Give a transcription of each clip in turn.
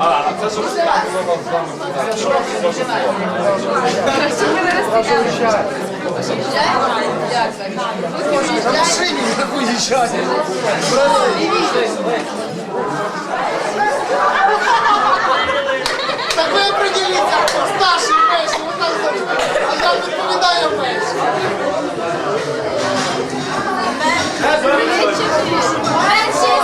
А, а, це що розказувала з вами. Це що розказувала? На машині як уїжджає. Так ви определіться, хто старший менший, ви так завжди. А я відповідаю менший. Менший! Менший!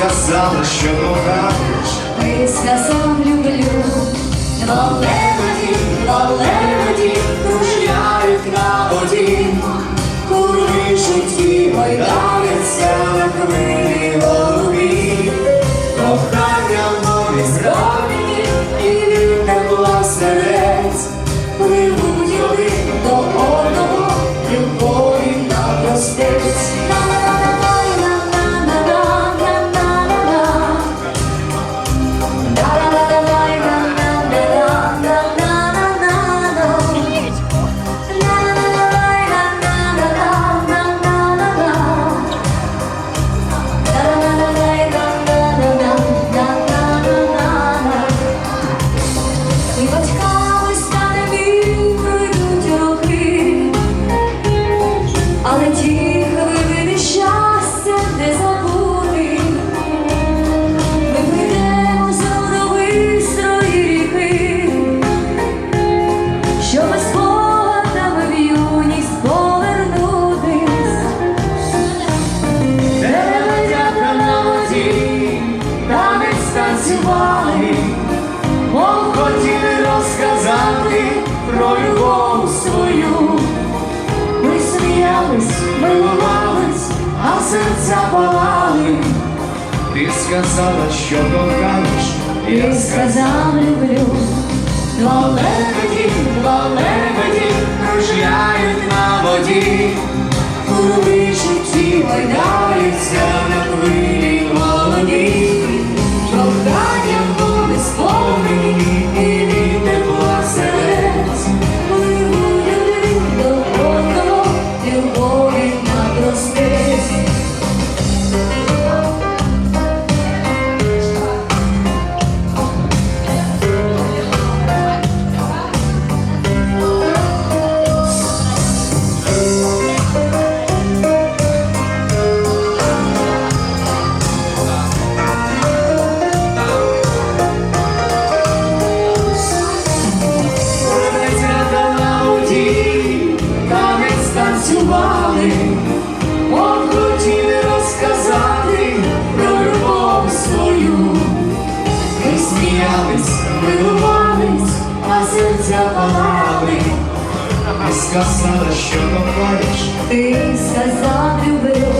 сказала, що кохаєш. Ти сказав, люблю, Валерді, Валерді, кружляють на воді, коли житті байдається крив. сказала, що кохаєш, Він сказав, люблю, два лебеді, два лебеді кружляють на воді, у Курви ці вайдаються на хвилі молоді, Богдання тебе загубив,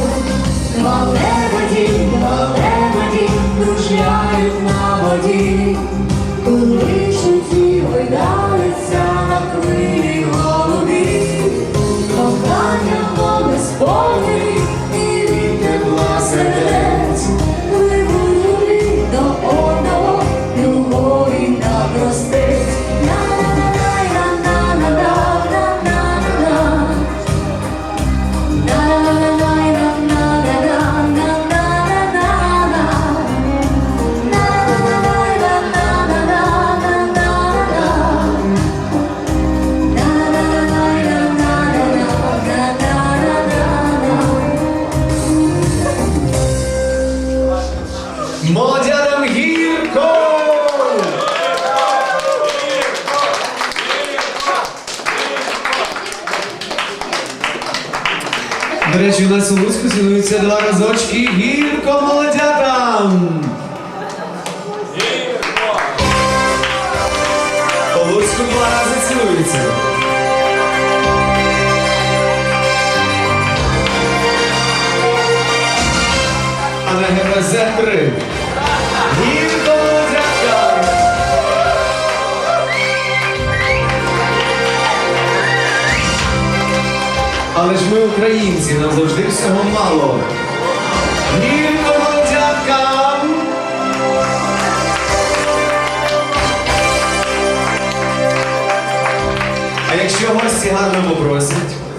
два разочки гірко молодятам! по Луцьку два рази цінуються. А на ГПЗ 3. Але ж ми українці, нам завжди всього мало. Гірко молодяткам! А якщо гості гарно попросять?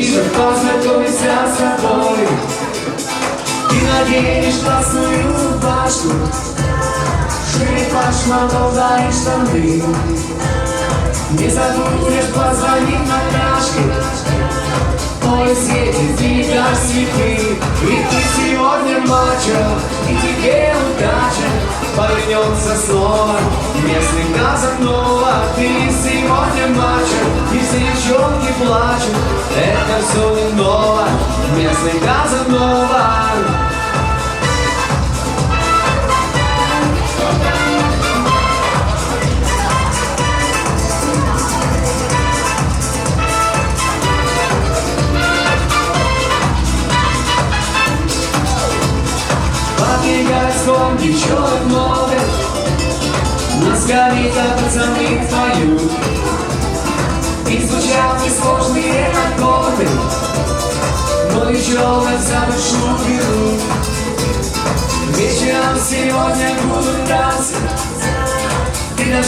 Вижу, кто знакомится с тобой Ты наденешь классную рубашку Шире плащ, мадонна и штаны Не забудь позвонить на пляжке. Ой, светит тебя цветы Ведь ты сегодня мачо И тебе удача. Повернется снова Местный Казанова Ты сегодня мачо И все девчонки плачут. Это все не ново Местный Казанова Парни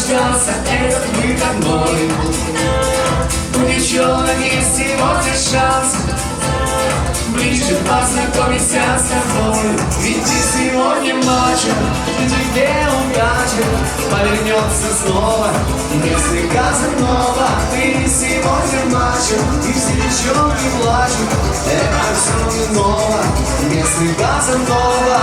Ты дождался этот выходной. У девчонок есть сегодня шанс. Ближе познакомиться с тобой. Ведь ты сегодня И тебе удача Повернется снова. Если Казанова Ты сегодня мачо И все девчонки плачут. Это все не ново. Если Казанова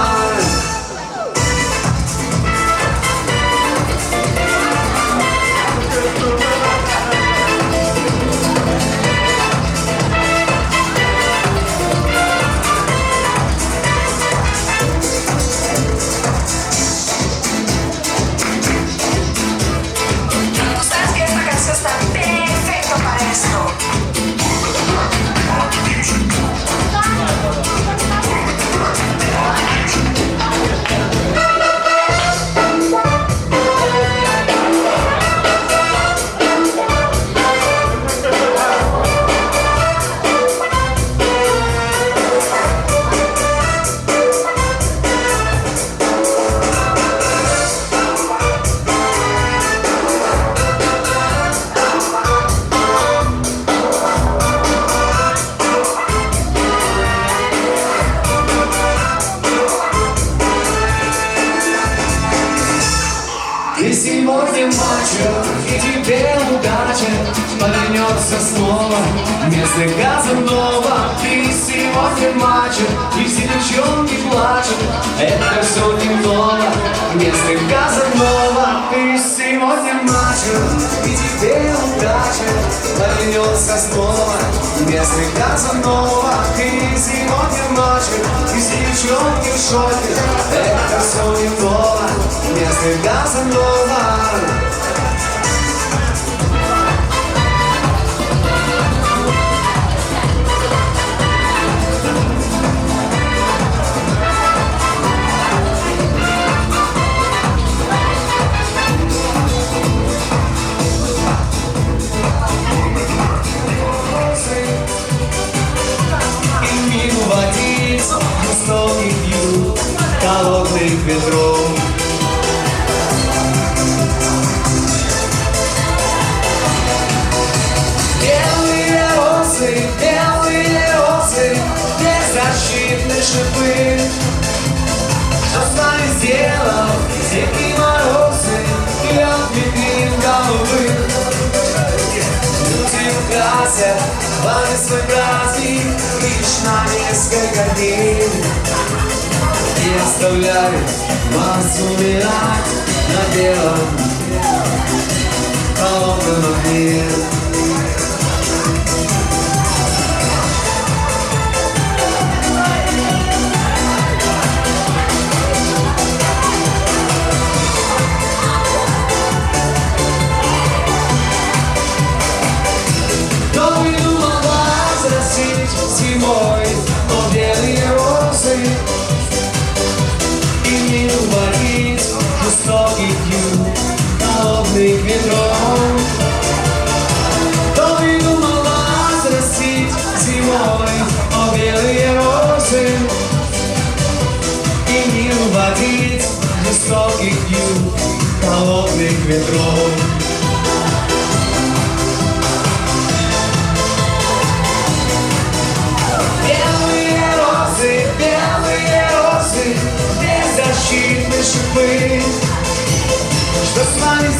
вернется снова. Вместо Казанова Ты сегодня мачо И все девчонки плачут. Это все не ново Вместо Казанова Ты сегодня мачо И тебе удача Вернется снова. Вместо Казанова Ты сегодня мачо И все девчонки в шоке. Это все не ново Вместо Казанова розы, белые розы Беззащитны шипы. Что с нами сделал зимние морозы Лед беглин головы? Люди украсят вами свой праздник Лишь на несколько дней. И оставляют вас умирать на белом холодном огне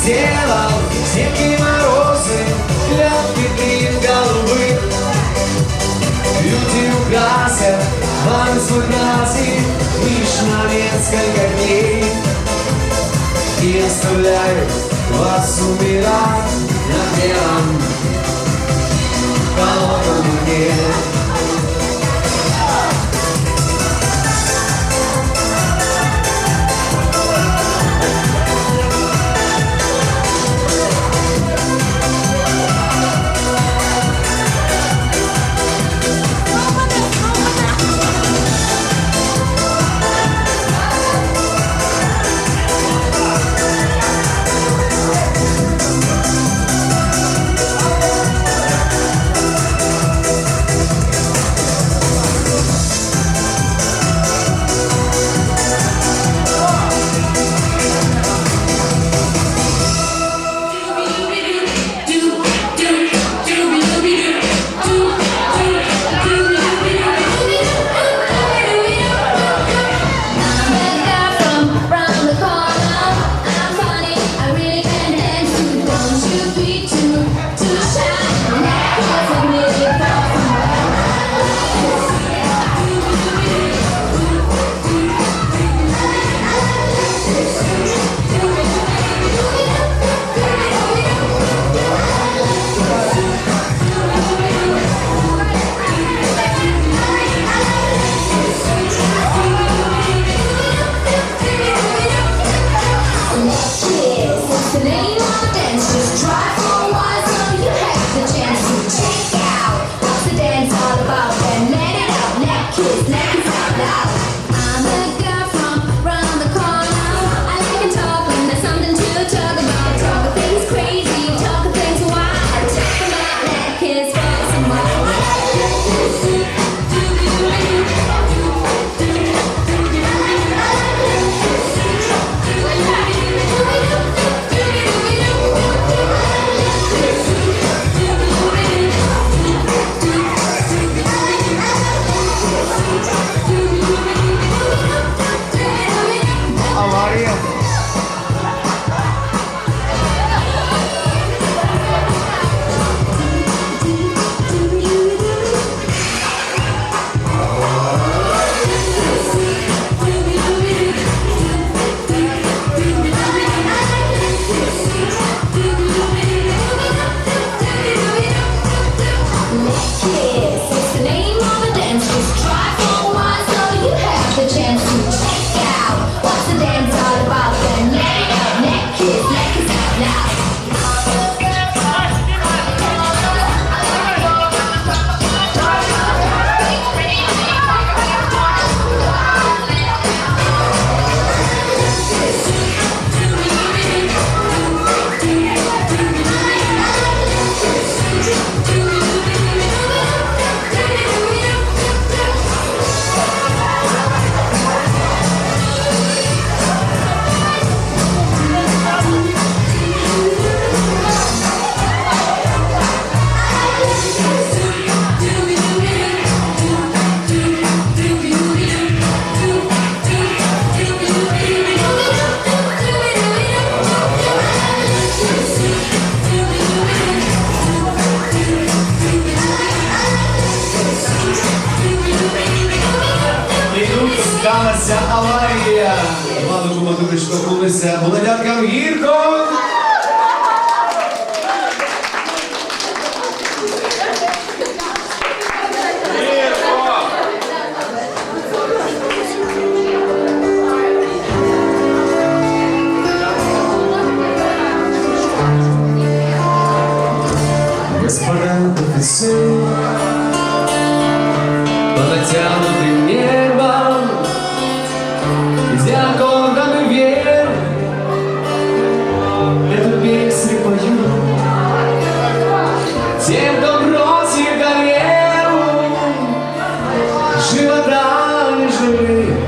сделал зимние морозы, лед бедрин голубых? Люди украсят вам свой праздник лишь на несколько дней И оставляют вас умирать на белом холодном дне. Натянутым небом, где аккордами вверх, эту песню пою. Тем, кто бросит карьеру, живота не жалеет,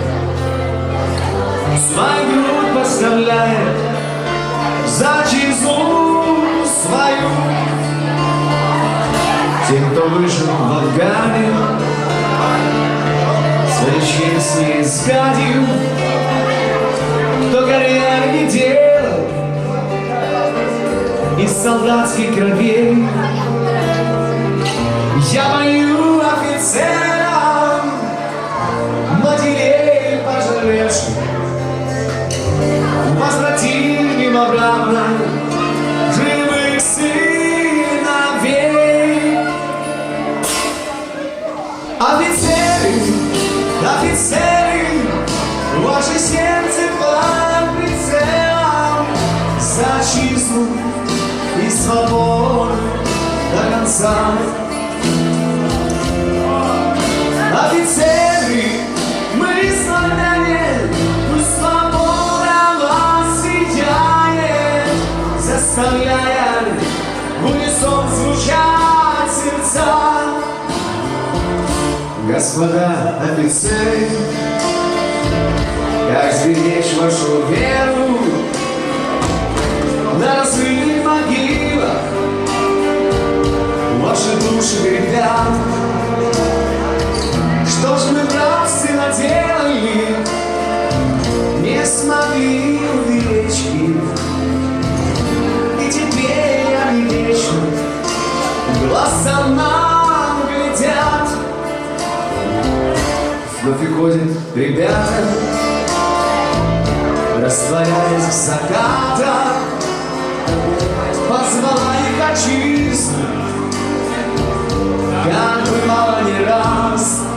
свою грудь поставляет за чизу свою. Тем, кто выжил в Афгане, своей честью сгадил, кто карьеры не делал? Из солдатских кровей. Я пою офицерам, матерей пожалевших, возвратим им обратно Господа офицеры, как сберечь вашу веру? На разрывных могилах. Ваши души гребят. Что ж мы, братцы, наделали, не смогли уберечь их. И теперь они вечно глаза нам Вновь уходят ребята, растворяясь в закатах, позвала их отчизну, как бывало не раз.